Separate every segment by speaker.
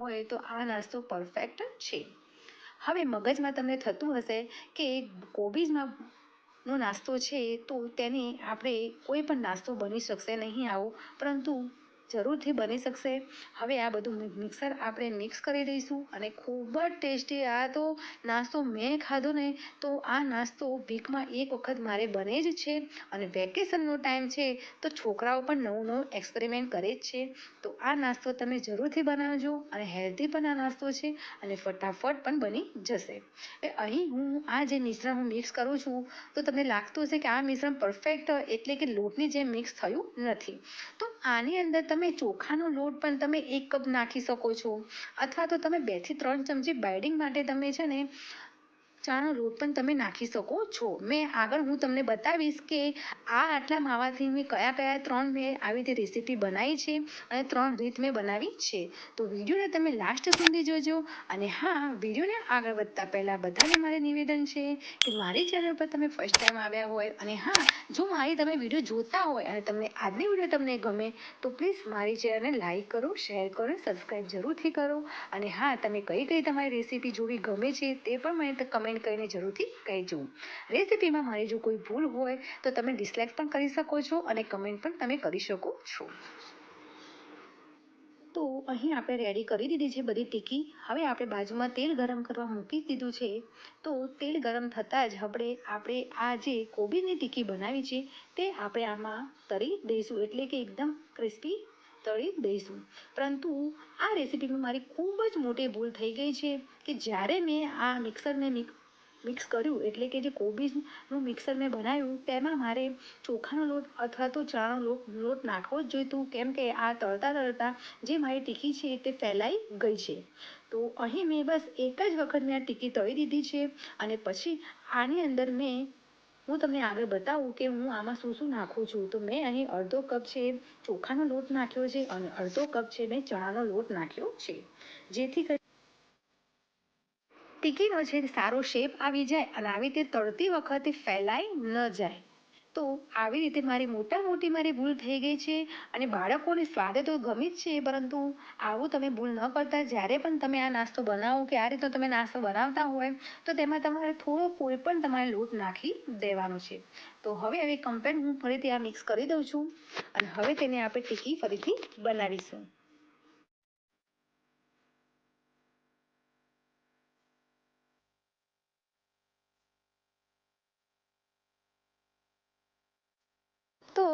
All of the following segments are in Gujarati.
Speaker 1: હોય તો આ નાસ્તો પરફેક્ટ છે. હવે મગજમાં તમને થતું હશે કે કોબીજમાં નો નાસ્તો છે તો તેને આપણે કોઈ પણ નાસ્તો બની શકશે નહીં આવો. પરંતુ જરૂરથી બની શકશે. હવે આ બધું મિક્સર આપણે મિક્સ કરી દઈશું અને ખૂબ જ ટેસ્ટી આ તો નાસ્તો મેં ખાધો ને તો આ નાસ્તો વીકમાં એક વખત મારે બને જ છે અને વેકેશનનો ટાઈમ છે તો છોકરાઓ પણ નવું નવું એક્સપેરિમેન્ટ કરે જ છે. તો આ નાસ્તો તમે જરૂરથી બનાવજો અને હેલ્ધી પણ આ નાસ્તો છે અને ફટાફટ પણ બની જશે. એ અહીં હું આ જે મિશ્રણ હું મિક્સ કરું છું તો તમને લાગતું હશે કે આ મિશ્રણ પરફેક્ટ એટલે કે લોટની જેમ મિક્સ થયું નથી. તો આની અંદર તમે ચોખાનો લોટ પણ તમે એક કપ નાખી શકો છો. અથવા તો તમે બેથી ત્રણ ચમચી બાઇડિંગ માટે તમે છે ને ચાનો લોટ પણ તમે નાખી શકો છો. મેં આગળ હું તમને બતાવીશ કે આ આટલા માવાથી મેં કયા કયા ત્રણ મેં આવી રીતે રેસીપી બનાવી છે અને ત્રણ રીત મેં બનાવી છે. તો વિડીયોને તમે લાસ્ટ સુધી જોજો અને હા, વિડીયોને આગળ વધતા પહેલાં બધાને મારે નિવેદન છે કે મારી ચેનલ પર તમે ફર્સ્ટ ટાઈમ આવ્યા હોય અને હા, જો મારી તમે વીડિયો જોતા હોય અને તમને આજની વીડિયો તમને ગમે તો પ્લીઝ મારી ચેનલને લાઈક કરો શેર કરો સબસ્ક્રાઈબ જરૂરથી કરો. અને હા, તમે કઈ કઈ તમારી રેસીપી જોવી ગમે છે તે પણ મને કમેન્ટ કમેન્ટ કરીને જરૂરથી કહેજો. રેસીપીમાં મારી જો કોઈ ભૂલ હોય, તો તમે ડિસલાઇક પણ કરી શકો છો અને કમેન્ટ પણ તમે કરી શકો છો. તો અહીં આપણે રેડી કરી દીધી છે બધી ટીકી. હવે આપણે બાજુમાં તેલ ગરમ કરવા મૂકી દીધું છે. તો તેલ ગરમ થતાં જ આપણે આપણે આ જે કોબીની ટીકી બનાવી છે, તે આપણે આમાં તરી દઈશું. એટલે કે એકદમ ક્રિસ્પી તળી દઈશું. પરંતુ આ રેસીપીમાં મારી ખૂબ જ મોટી ભૂલ થઈ ગઈ છે કે જ્યારે મેં આ મિક્સરને મિક્સ કર્યું. એટલે કે જે કોબીજનું મિક્સર મેં બનાવ્યું, તેમાં મારે ચોખાનો લોટ અથવા તો ચણાનો લોટ લોટ નાખવો જ જોઈતું. કેમ કે આ તળતા તળતા જે મારી ટીકી છે તે ફેલાઈ ગઈ છે. તો અહીં મેં બસ એક જ વખત મેં આ ટીકી તળી દીધી છે અને પછી આની અંદર મેં, હું તમને આગળ બતાવું કે હું આમાં શું શું નાખું છું. તો મેં અહીં અડધો કપ છે ચોખાનો લોટ નાખ્યો છે અને અડધો કપ છે મેં ચણાનો લોટ નાખ્યો છે. જેથી કરી ટીકીનો છે સારો શેપ આવી જાય અને આવી રીતે તળતી વખતે ફેલાઈ ન જાય. તો આવી રીતે મારી મોટા મોટી મારી ભૂલ થઈ ગઈ છે અને બાળકોને સ્વાદ તો ગમે જ છે, પરંતુ આવું તમે ભૂલ ન કરતા. જ્યારે પણ તમે આ નાસ્તો બનાવો કે આ રીતનો તમે નાસ્તો બનાવતા હોય, તો તેમાં તમારે થોડો કોઈ પણ તમારે લોટ નાખી દેવાનો છે. તો હવે હવે કમ્પ્લેટ હું ફરીથી આ મિક્સ કરી દઉં છું અને હવે તેને આપણે ટીકી ફરીથી બનાવીશું.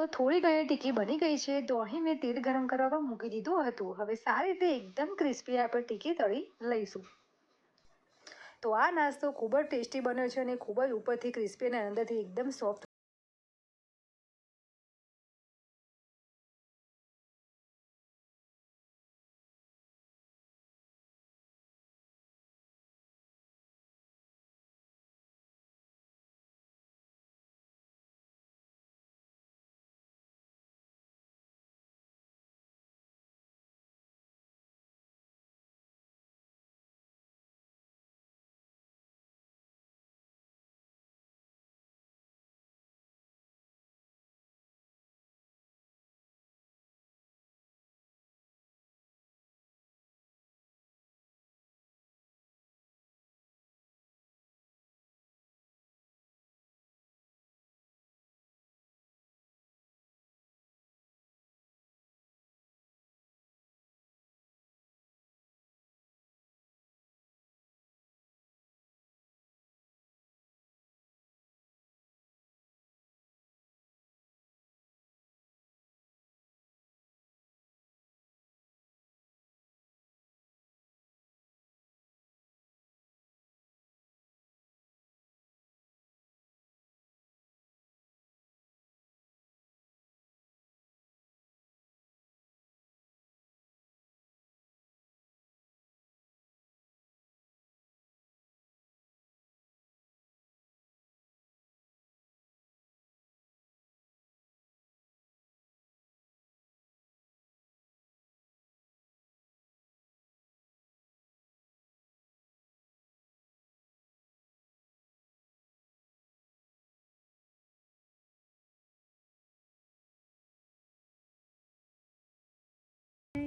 Speaker 1: થોડી ઘણી ટીકી બની ગઈ છે, તો અહીં મેં તેલ ગરમ કરવા પર મૂકી દીધું હતું. હવે સારી રીતે એકદમ ક્રિસ્પી આપણે ટીકી તળી લઈશું. તો આ નાસ્તો ખૂબ જ ટેસ્ટી બન્યો છે અને ખૂબ જ ઉપરથી ક્રિસ્પી અને અંદરથી એકદમ સોફ્ટ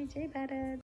Speaker 1: જય ભારત